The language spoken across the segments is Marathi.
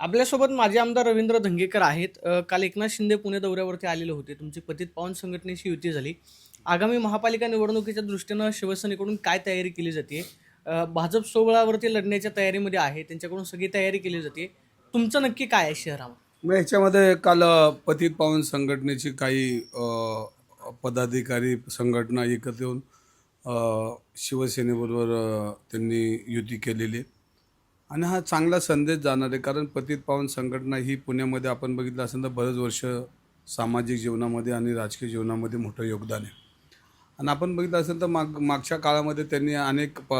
आपल्यासोबत माझे आमदार रवींद्र धंगेकर आहेत. काल एकनाथ शिंदे पुणे दौऱ्यावरती आलेले होते. तुमची पतित पावन संघटनेशी युती झाली. आगामी महापालिका निवडणुकीच्या दृष्टीनं शिवसेनेकडून काय तयारी केली जाते भाजप सोहळावरती लढण्याच्या तयारीमध्ये आहे. त्यांच्याकडून सगळी तयारी केली जाते तुमचं नक्की काय आहे शहरामध्ये? मग ह्याच्यामध्ये काल पतित पावन संघटनेची काही पदाधिकारी संघटना एकत्र येऊन शिवसेनेबरोबर त्यांनी युती केलेली आहे. आणि हा चांगला संदेश जाणार आहे कारण पतित पावन संघटना ही पुण्यामध्ये आपण बघितलं असेल तर बरेच वर्ष सामाजिक जीवनामध्ये आणि राजकीय जीवनामध्ये मोठं योगदान आहे. आणि आपण बघितलं असेल तर माग मागच्या काळामध्ये त्यांनी अनेक प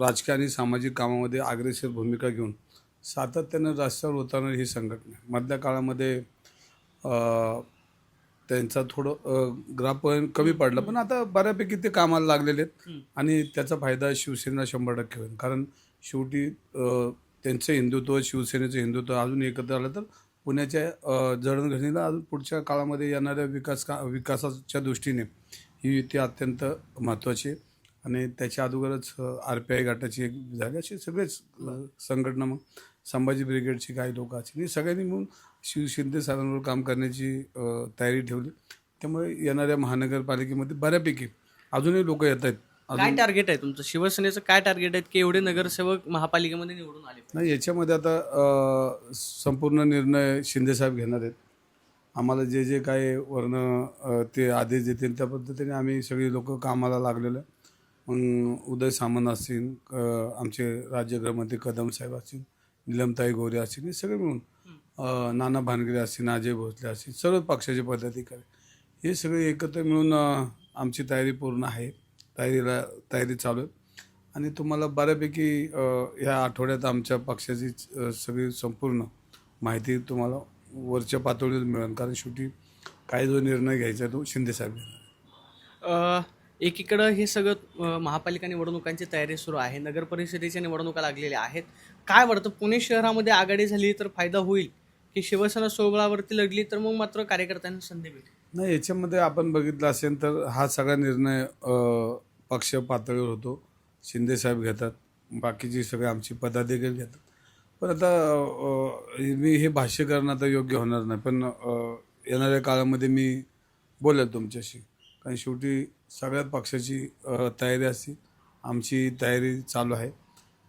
राजकीय आणि सामाजिक कामामध्ये अग्रेसर भूमिका घेऊन सातत्यानं रस्त्यावर उतरणारी ही संघटना मधल्या काळामध्ये त्यांचा थोडं ग्राफ कमी पडलं. पण आता बऱ्यापैकी ते कामाला लागलेले आहेत. आणि त्याचा फायदा शिवसेनेला शंभर टक्के होईल. कारण शेवटी त्यांचं हिंदुत्व शिवसेनेचं हिंदुत्व अजून एकत्र आलं तर पुण्याच्या जडणघडणीला अजून पुढच्या काळामध्ये येणाऱ्या विकास का विकासाच्या दृष्टीने ही युती अत्यंत महत्त्वाची आहे. आणि त्याच्या अगोदरच आर पी आय गटाची एक झाली. अशी सगळेच संघटना मग. संभाजी ब्रिगेडची काही लोक असतील हे सगळ्यांनी मिळून शिव शिंदे साहेबांवर काम करण्याची तयारी ठेवली. त्यामुळे येणाऱ्या महानगरपालिकेमध्ये बऱ्यापैकी अजूनही लोक येत आहेत. काय टार्गेट आहे तुमचं? शिवसेनेचं काय टार्गेट आहे की एवढे नगरसेवक महापालिकेमध्ये निवडून आले नाही याच्यामध्ये आता संपूर्ण निर्णय शिंदेसाहेब घेणार आहेत. आम्हाला जे जे काय वरनं अ, ते आदेश देतील त्या पद्धतीने आम्ही सगळी लोक कामाला लागलेलो आहे. मग उदय सामंत असतील आमचे राज्यगृहमंत्री कदम साहेब असतील निलमताई गोरे असतील हे सगळे मिळून नाना भानगिरे असतील अजय भोसले असतील सर्व पक्षाचे पदाधिकारी हे सगळे एकत्र मिळून आमची तयारी पूर्ण आहे. तयारीला तयारी चालू आहे. आणि तुम्हाला बऱ्यापैकी ह्या आठवड्यात आमच्या पक्षाची सगळी संपूर्ण माहिती तुम्हाला वरच्या पातळीवर मिळेल. कारण शेवटी काय जो निर्णय घ्यायचा तो शिंदेसाहेब घेणार एकीकडं हे सगळं महापालिका निवडणुकांची तयारी सुरू आहे नगर परिषदेच्या निवडणुका लागलेल्या आहेत. काय वाटतं पुणे शहरामध्ये आघाडी झाली तर फायदा होईल की शिवसेना सोबळावरती लढली तर मग मात्र कार्यकर्त्यांना संधी मिळेल नाही याच्यामध्ये आपण बघितलं असेल तर हा सगळा निर्णय पक्ष पातळीवर होतो. शिंदेसाहेब घेतात बाकीची सगळे आमची पदाधिकारी घेतात. पण आता मी हे भाष्य करणं आता योग्य होणार नाही. पण येणाऱ्या काळामध्ये मी बोलेल तुमच्याशी. कारण शेवटी सगळ्यात पक्षाची तयारी असते आमची तयारी चालू आहे.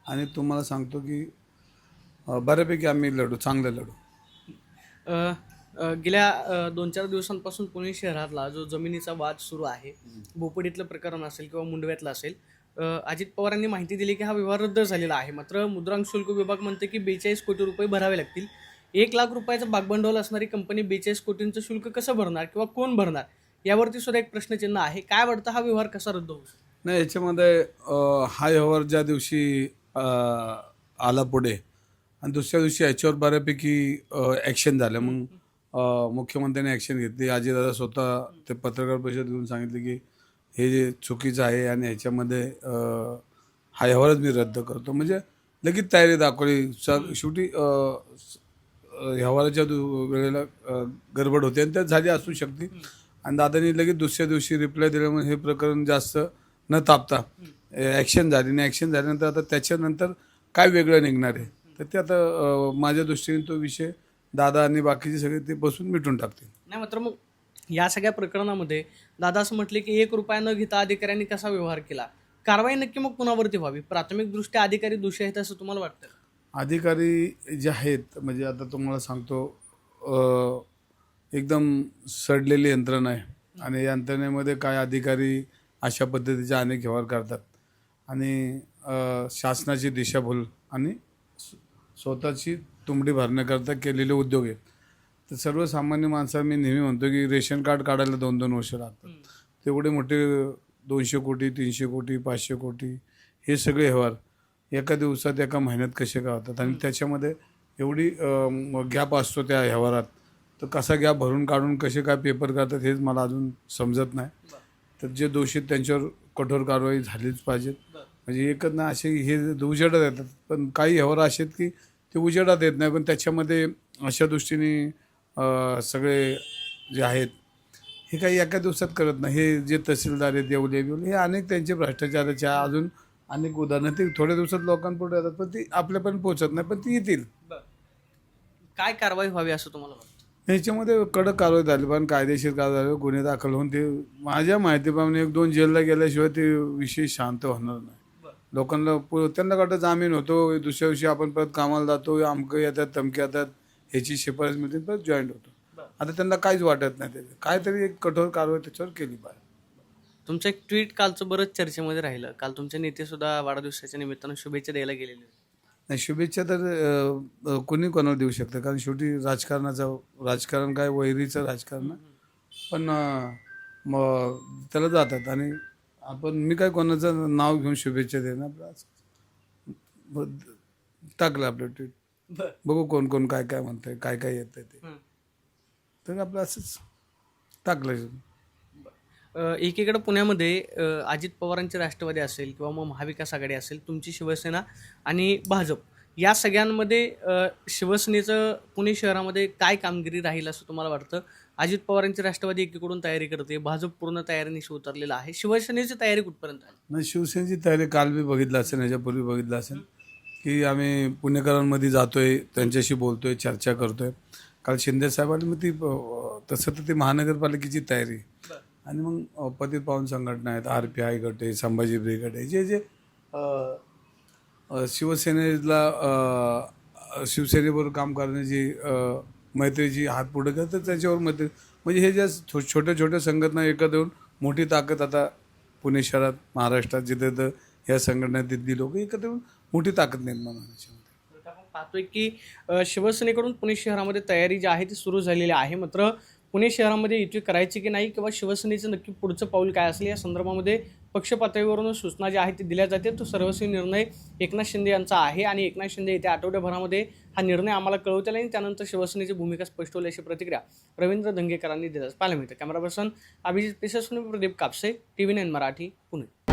आणि तुम्हाला सांगतो की बऱ्यापैकी आम्ही लढू चांगलं लढू. गेल्या दोन चार दिवसांपासून पुणे शहरातला जो जमिनीचा वाद सुरू आहे भोपडीतलं प्रकरण असेल किंवा मुंडव्यातलं असेल अजित पवारांनी माहिती दिली की हा व्यवहार रद्द झालेला आहे. मात्र मुद्रांक शुल्क विभाग म्हणते की बेचाळीस कोटी रुपये भरावे लागतील. एक लाख रुपयाचं भागभांडवल असणारी कंपनी बेचाळीस कोटींचं शुल्क कसं भरणार किंवा कोण भरणार? यावरती सुद्धा एक प्रश्नचिन्ह आहे. काय वाटतं हा व्यवहार कसा रद्द होऊ शकतो? नाही याच्यामध्ये हा व्यवहार ज्या दिवशी आला पुढे आणि दुसऱ्या दिवशी याच्यावर बऱ्यापैकी ॲक्शन झालं. मग मुख्यमंत्र्यांनी ॲक्शन घेतली. अजितदादा स्वतः ते पत्रकार परिषद घेऊन सांगितले की हे जे चुकीचं आहे आणि ह्याच्यामध्ये हा व्यवहारच मी रद्द करतो. म्हणजे लगेच तयारी दाखवली. शेवटी व्यवहाराच्या दु- वेळेला गडबड होते आणि त्यात झाली असू शकते. आणि दादानी लगेच दुसऱ्या दिवशी रिप्लाय दिल्यामुळे हे प्रकरण जास्त न तापता ॲक्शन झाली. आणि ॲक्शन झाल्यानंतर आता त्याच्यानंतर काय वेगळं निघणार आहे? तर ते आता माझ्या दृष्टीने तो विषय दादा आणि बाकीचे सगळे ते बसून मिटून टाकतील. नाही मात्र मग या सगळ्या प्रकरणामध्ये दादा असं म्हटले की एक रुपया न घेता अधिकाऱ्यांनी कसा व्यवहार केला? कारवाई नक्की मग कुणावरती व्हावी? प्राथमिकदृष्ट्या अधिकारी दोषी आहेत असं तुम्हाला वाटतं? अधिकारी जे आहेत म्हणजे आता तुम्हाला सांगतो एकदम सडलेली यंत्रणा आहे. आणि या यंत्रणेमध्ये काय अधिकारी अशा पद्धतीचे अनेक व्यवहार करतात. आणि शासनाची दिशाभूल आणि स्व- स्वतःची तुंबडी भरण्याकरता केलेले उद्योग आहेत. तर सर्वसामान्य माणसाला मी नेहमी म्हणतो की रेशन कार्ड काढायला दोन दोन वर्ष लागतात. तेवढे मोठे दोनशे कोटी तीनशे कोटी पाचशे कोटी हे सगळे व्यवहार एका दिवसात एका महिन्यात कसे काय होतात? आणि त्याच्यामध्ये एवढी गॅप असतो त्या व्यवहारात. तर कसा गॅप भरून काढून कसे काय पेपर करतात हेच मला अजून समजत नाही. तर जे दोषी त्यांच्यावर कठोर कारवाई झालीच पाहिजेत. म्हणजे एकच ना असे हे उजेडात येतात. पण काही व्यवहार असे आहेत की ते उजेडात येत नाही. पण त्याच्यामध्ये अशा दृष्टीने सगळे जे आहेत हे काही एका दिवसात करत नाही. हे जे तहसीलदार आहेत देवले बिवले हे अनेक त्यांचे भ्रष्टाचाराचे अजून अनेक उदाहरणं ते थोड्या दिवसात लोकांपुढे येतात पण ती आपल्यापर्यंत पोहोचत नाही पण ती येतील. काय कारवाई व्हावी असं तुम्हाला वाटतं ह्याच्यामध्ये कडक कारवाई झाली पण कायदेशीर कारवाई झाली गुन्हे दाखल होऊन ते माझ्या माहितीप्रमाणे एक दोन जेलला गेल्याशिवाय ते विषय शांत होणार नाही. लोकांना त्यांना वाटतं जामीन होतो दुसऱ्या दिवशी आपण परत कामाला जातो अमकं येतात तमके येतात ह्याची शिफारस मिळते परत जॉईंट होतो. आता त्यांना काहीच वाटत नाही त्याचे. काहीतरी एक कठोर कारवाई त्याच्यावर केली पाहिजे. तुमचं एक ट्विट कालचं बरंच चर्चेमध्ये राहिलं. काल तुमचे नेते सुद्धा वाढदिवसाच्या निमित्तानं शुभेच्छा द्यायला गेलेले. नाही शुभेच्छा तर कोणी कोणाला देऊ शकतं? कारण शेवटी राजकारणाचं राजकारण काय? वैरीचं राजकारण. पण मग त्याला जातात. आणि आपण मी काय कोणाचं नाव घेऊन शुभेच्छा देणार? आपलं असं. मग टाकलं आपलं ट्विट. बघू कोण कोण काय काय म्हणतंय काय काय येतंय ते. तर आपलं असंच टाकलं. एकीकडे पुण्यामध्ये अजित पवारांची राष्ट्रवादी असेल किंवा मग महाविकास आघाडी असेल तुमची शिवसेना आणि भाजप या सगळ्यांमध्ये शिवसेनेचं पुणे शहरामध्ये काय कामगिरी राहील असं तुम्हाला वाटतं? अजित पवारांची राष्ट्रवादी एकीकडून तयारी करते भाजप पूर्ण तयारीनिशी उतरलेला आहे. शिवसेनेची तयारी कुठपर्यंत आहे? नाही शिवसेनेची तयारी काल बी बघितलं असेल याच्यापूर्वी बघितलं असेल की आम्ही पुणेकरांमध्ये जातोय त्यांच्याशी बोलतोय चर्चा करतोय. काल शिंदे साहेबांनी मग ती तसं तर ती महानगरपालिकेची तयारी. आणि मग पतित पावन संघटना आहेत आर पी आय गट आहे संभाजी ब्रिगेड आहे जे जे शिवसेनेला शिवसेनेबरोबर काम करण्याची मैत्रीची हात पुढे करतात त्याच्यावर मैत्री. म्हणजे हे ज्या छो छोट्या छोट्या संघटना एकत्र येऊन मोठी ताकद आता पुणे शहरात महाराष्ट्रात जिथे तर या संघटना तिथली लोक एकत्र येऊन मोठी ताकद निर्माण होण्याची पाहतोय की शिवसेनेकडून पुणे शहरामध्ये तयारी जी आहे ती सुरू झालेली आहे. मात्र पुणे शहरामध्ये युती करायची की नाही किंवा शिवसेनेचं नक्की पुढचं पाऊल काय असेल या संदर्भामध्ये पक्ष पातळीवरून सूचना ज्या आहेत ती दिल्या जाते. तो सर्वस्वी निर्णय एकनाथ शिंदे यांचा आहे आणि एकनाथ शिंदे येत्या आठवड्याभरामध्ये हा निर्णय आम्हाला कळवतील आणि त्यानंतर शिवसेनेची भूमिका स्पष्ट होईल अशी प्रतिक्रिया रवींद्र दंगेकरांनी दिल्यास पाहायला मिळतं. Camera person Abhijit पेशस्वनी Pradeep Kapse T V nine Marathi Pune.